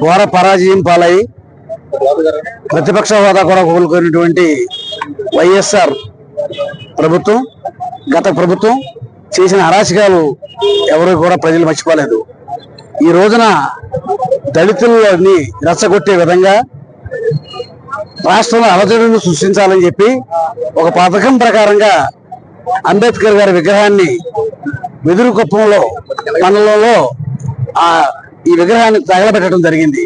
ఘోర పరాజయం పాలై ప్రతిపక్ష హోదా కూడా కోలుకున్నటువంటి వైఎస్ఆర్ ప్రభుత్వం గత ప్రభుత్వం చేసిన అరాచకాలు ఎవరు కూడా ప్రజలు మర్చిపోలేదు. ఈ రోజున దళితులని రెచ్చగొట్టే విధంగా రాష్ట్రంలో అలజడును సృష్టించాలని చెప్పి ఒక పథకం ప్రకారంగా అంబేద్కర్ గారి విగ్రహాన్ని వెదురు కుప్పంలో మండలంలో ఆ ఈ విగ్రహాన్ని తగలబెట్టడం జరిగింది.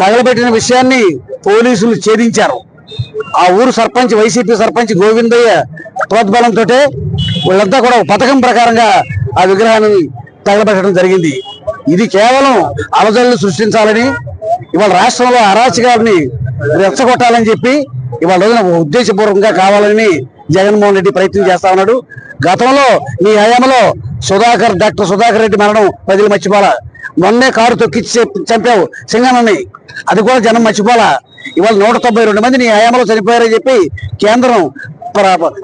తగలబెట్టిన విషయాన్ని పోలీసులు ఛేదించారు. ఆ ఊరు సర్పంచ్ వైసీపీ సర్పంచ్ గోవిందయ్య ప్రోద్బలంతో వీళ్ళంతా కూడా పథకం ప్రకారంగా ఆ విగ్రహాన్ని తగలబెట్టడం జరిగింది. ఇది కేవలం అలజడులు సృష్టించాలని ఇవాళ రాష్ట్రంలో అరాచకాలని రెచ్చగొట్టాలని చెప్పి ఇవాళ రోజున ఉద్దేశపూర్వకంగా కావాలని జగన్మోహన్ రెడ్డి ప్రయత్నం చేస్తా ఉన్నాడు. గతంలో మీ హయాంలో సుధాకర్ డాక్టర్ సుధాకర్ రెడ్డి మరణం ప్రజలు మర్చిపోలా. మొన్నే కారు తొక్కిచ్చి చంపావు సింగనని అది కూడా జనం మర్చిపోలా. ఇవాళ నూట తొంభై రెండు మంది నీ హయాంలో చనిపోయారని చెప్పి కేంద్రం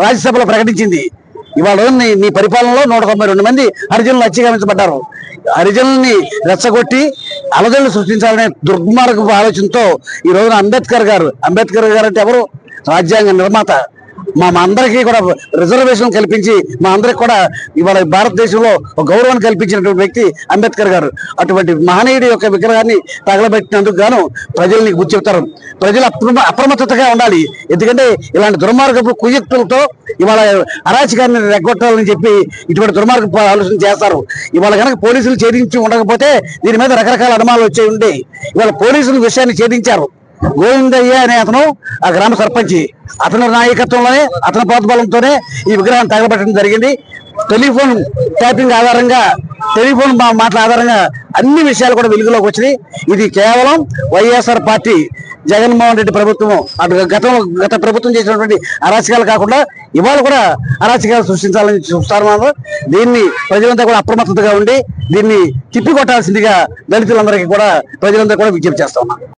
రాజ్యసభలో ప్రకటించింది. ఇవాళ నీ నీ పరిపాలనలో నూట తొంభై రెండు మంది హరిజనులు అత్యగమించబడ్డారు హరిజనుల్ని రెచ్చగొట్టి అలజడులు సృష్టించాలనే దుర్మార్గపు ఆలోచనతో ఈ రోజున అంబేద్కర్ గారు అంబేద్కర్ గారు అంటే ఎవరు? రాజ్యాంగ నిర్మాత. మా మా అందరికీ కూడా రిజర్వేషన్ కల్పించి మా అందరికి కూడా ఇవాళ భారతదేశంలో ఒక గౌరవాన్ని కల్పించినటువంటి వ్యక్తి అంబేద్కర్ గారు. అటువంటి మహనీయుడి యొక్క విగ్రహాన్ని తగలబెట్టినందుకు గాను ప్రజల్ని గుర్తు చెప్తారు. ప్రజలు అప్రమ అప్రమత్తతగా ఉండాలి. ఎందుకంటే ఇలాంటి దుర్మార్గపు కుయుక్తులతో ఇవాళ అరాచకాన్ని రెగ్గొట్టాలని చెప్పి ఇటువంటి దుర్మార్గ ఆలోచన చేస్తారు. ఇవాళ కనుక పోలీసులు ఛేదించి ఉండకపోతే దీని మీద రకరకాల అనుమానాలు వచ్చే ఉండే. ఇవాళ పోలీసులు విషయాన్ని ఛేదించారు. గోవిందయ్య అనే అతను ఆ గ్రామ సర్పంచి. అతని నాయకత్వంలోనే అతని ప్రోత్బలంతోనే ఈ విగ్రహాన్ని తగలబెట్టడం జరిగింది. టెలిఫోన్ ట్యాపింగ్ ఆధారంగా టెలిఫోన్ మాటల ఆధారంగా అన్ని విషయాలు కూడా వెలుగులోకి వచ్చినాయి. ఇది కేవలం వైఎస్ఆర్ పార్టీ జగన్మోహన్ రెడ్డి ప్రభుత్వం అటు గతం గత ప్రభుత్వం చేసినటువంటి అరాచకాలు కాకుండా ఇవాళ కూడా అరాచకాలు సృష్టించాలని చూస్తారు దీన్ని ప్రజలంతా కూడా అప్రమత్తతగా ఉండి దీన్ని తిప్పికొట్టాల్సిందిగా దళితులందరికీ కూడా ప్రజలందరూ కూడా విజ్ఞప్తి చేస్తా